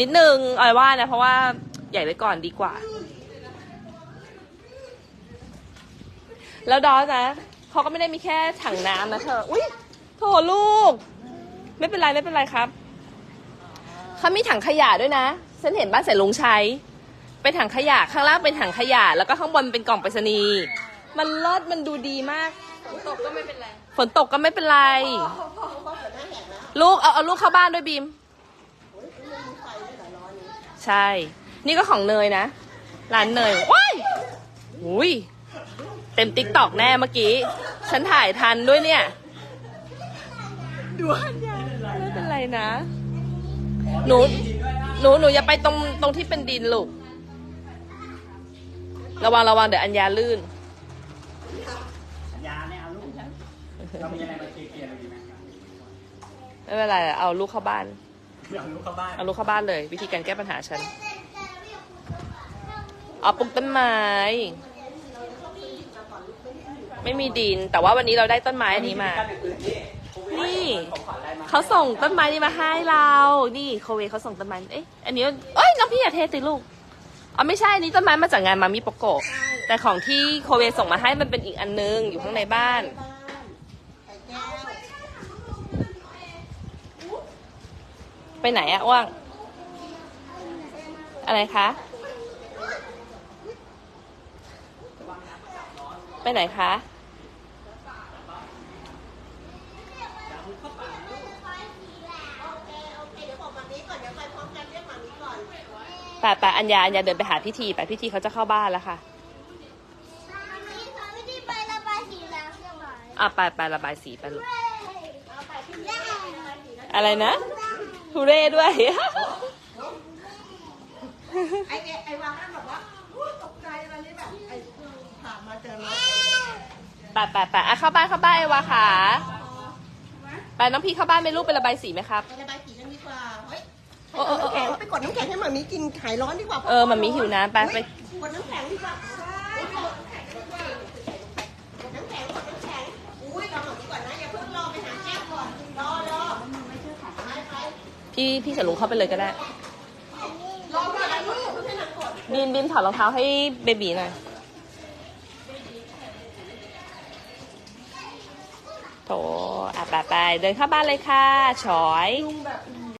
นิดนึงออยว่านะเพราะว่าใหญ่ไว้ก่อนดีกว่า แล้วดอสนะเขาก็ไม่ได้มีแค่ถังน้ำนะเธออุ้ยโถลูก ไม่เป็นไรไม่เป็นไรครับเขามีถังขยะด้วยนะฉันเห็นบ้านใส่ลุงใช้ เป็นถังขยะข้างล่างเป็นถังขยะ แล้วก็ข้างบนเป็นกล่องไปรษณีย์มันเลิศมันดูดีมากฝนตกก็ไม่เป็นไรฝนตกก็ไม่เป็นไร ลูกเอาเอาลูกเข้าบ้านด้วยบีม ใช่ นี่ก็ของเนยนะ ร้านเนยว้ายอุ้ยเต็มติ๊กตอกแน่เมื่อกี้ ฉันถ่ายทันด้วยเนี่ยดูอันยาไม่เป็นไรนะ หนู หนู หนูอย่าไปตรง ตรงที่เป็นดินลูก ระวัง ระวัง เดี๋ยวอัญญาลื่นสัญญาเนี่ยเอาลูกเรามีอะไรมาเคลียร์ๆเราดีไหมไม่เป็นไร เอาลูกเข้าบ้าน เอาลูกเข้าบ้านเอาลูกเข้าบ้านเลย วิธีการแก้ปัญหาฉันเอาปลูกต้นไม้ ไม่มีดิน แต่ว่าวันนี้เราได้ต้นไม้อันนี้มา นี่ เขาส่งต้นไม้นี้มาให้เรา นี่โคเวเขาส่งต้นไม้เอ๊ะอันนี้เอ้ยน้องพี่อย่าเทสิลูกอ๋อไม่ใช่อันนี้ต้นไม้มาจากงานมามิโปโกะแต่ของที่โคเวส่งมาให้มันเป็นอีกอันนึงอยู่ข้างในบ้าน ไปไหนอะว่าง อะไรคะ ไปไหนคะ ป่าป่าอัญญาอัญญาเดินไปหาพิธีไปพิธีเขาจะเข้าบ้านแล้วค่ะนี่เขาไม่ได้ไประบายสีแล้วใช่ไหมอะไปไประบายสีไปลูกเอาไปที่แรกอะไรนะ ฮูเร่ด้วย ไอ้ไอ้วางนั่นแบบว่าอุ๊ยตกใจอะไรนี่แบบไอ้ผ่านมาเจอรถไปไปไปอะเข้าบ้านเข้าบ้านเอวาค่ะไปน้องพี่เข้าบ้านไหม่ลูกไประบายสีไหมครับ ไประบายสีกันดีกว่าเฮ้ยโอ้โอ้โอ้น้ำแข็งไปกดน้ำแข็งให้หมามีกินหายร้อนดีกว่าเออมันมีหิวน้ำไปไป กดน้ำแข็งดีกว่าใช่กดน้ำแข็งดีกว่ากดน้ำแข็งกดน้ำแข็งอุ้ยรอหน่อยดีกว่านะอย่าเพิ่งรอไปหาแก้วก่อนรอรอไปไป พี่พี่กับลุงเข้าไปเลยก็ได้บินบินๆกดบีมบีมถอดรองเท้าให้เบบีหน่อยโถอะไปไปเดินเข้าบ้านเลยค่ะฉอยลุงแบบ